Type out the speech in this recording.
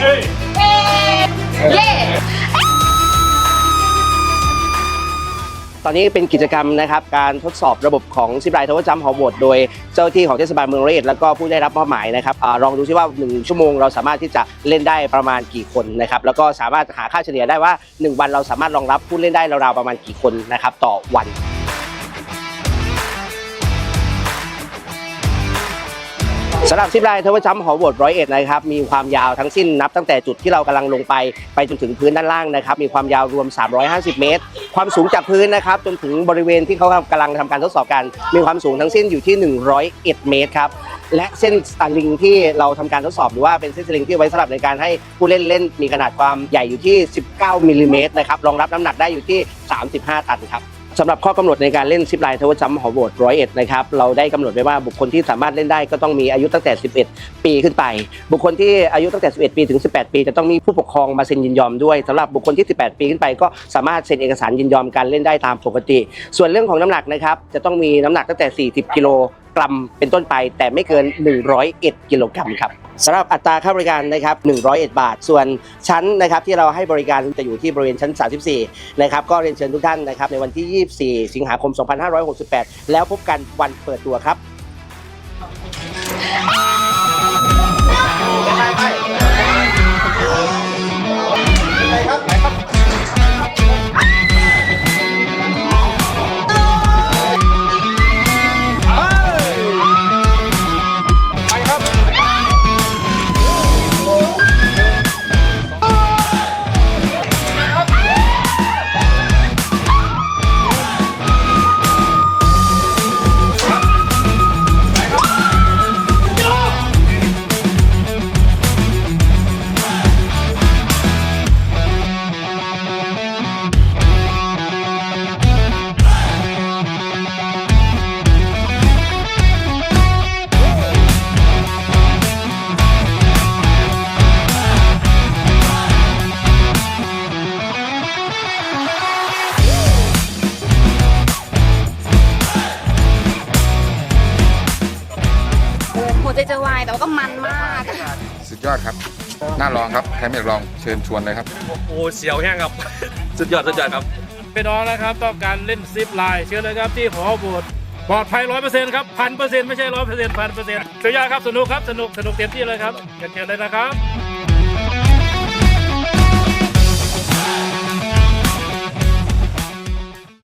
เย้ตอนนี้เป็นกิจกรรมนะครับการทดสอบระบบของซิบไลท์ทาวจัมฮอร์โบดโดยเจ้าที่ของเทศบาลเมืองร้อยเอ็ดแล้วก็ผู้ได้รับมอบหมายนะครับอาลองดูซิว่า 1 ชั่วโมงเราสามารถที่จะเล่นได้ประมาณกี่คนนะครับแล้วก็สามารถหาค่าเฉลี่ยได้ว่า 1 วันเราสามารถรองรับผู้เล่นได้ราวๆประมาณกี่คนนะครับต่อวัน สำหรับซิปไลน์ทวจัมหอโหวตร้อยเอ็ดนะครับ มีความยาวทั้งสิ้นนับตั้งแต่จุดที่เรากำลังลงไปไปจนถึงพื้นด้านล่างนะครับ มีความยาวรวม 350 เมตร ความสูงจากพื้นนะครับ จนถึงบริเวณที่เขากำลังทำการทดสอบกัน มีความสูงทั้งสิ้นอยู่ที่ 101 เมตรครับ และเส้นสลิงที่เราทำการทดสอบหรือว่าเป็นเส้นสลิงที่ไว้สำหรับในการให้ผู้เล่นเล่นมีขนาดความใหญ่อยู่ที่ 19มิลลิเมตรนะครับ รองรับน้ำหนักได้อยู่ที่ 35 ตันครับ สำหรับข้อกำหนดในการเล่นซิปไลน์ทวจัมหอโหวตร้อยเอ็ดนะครับเราได้กำหนดไว้ว่าบุคคลที่สามารถเล่นได้ก็ต้องมีอายุตั้งแต่ 11 ปีขึ้นไป บุคคลที่อายุตั้งแต่ 11 ปีถึง 18 ปี จะต้องมีผู้ปกครองมาเซ็นยินยอมด้วยสำหรับบุคคลที่ 18 ปีขึ้นไป ก็สามารถเซ็นเอกสารยินยอมการเล่นได้ตามปกติ ส่วนเรื่องของน้ำหนักนะครับจะต้องมีน้ำหนักตั้งแต่ 40 กิโลกรัมเป็นต้นไป แต่ไม่เกิน 101 กิโลกรัมครับสำหรับอัตราค่าบริการนะครับ 101 บาท ส่วนชั้นนะครับที่เราให้บริการจะอยู่ที่บริเวณชั้น 34 นะครับ ก็เรียนเชิญทุกท่านนะครับในวันที่ 24 สิงหาคม 2568 แล้วพบกันวันเปิดตัวครับ หัวใจจะวายแต่ว่าก็มันมาก สุดยอดครับ น่าลองครับใครไม่อยากลองเชิญชวนเลยครับ โอ้เสียวแห้งครับ สุดยอดสุดยอดครับพี่น้องนะครับต้องการเล่นซิปไลน์เชิญเลยครับที่หอโบสถ์ปลอดภัยร้อยเปอร์เซ็นต์ครับพันเปอร์เซ็นต์ไม่ใช่ร้อยเปอร์เซ็นต์พันเปอร์เซ็นต์สุดยอดครับสนุกครับสนุกสนุกเต็มที่เลยครับเชิญเลยนะครับ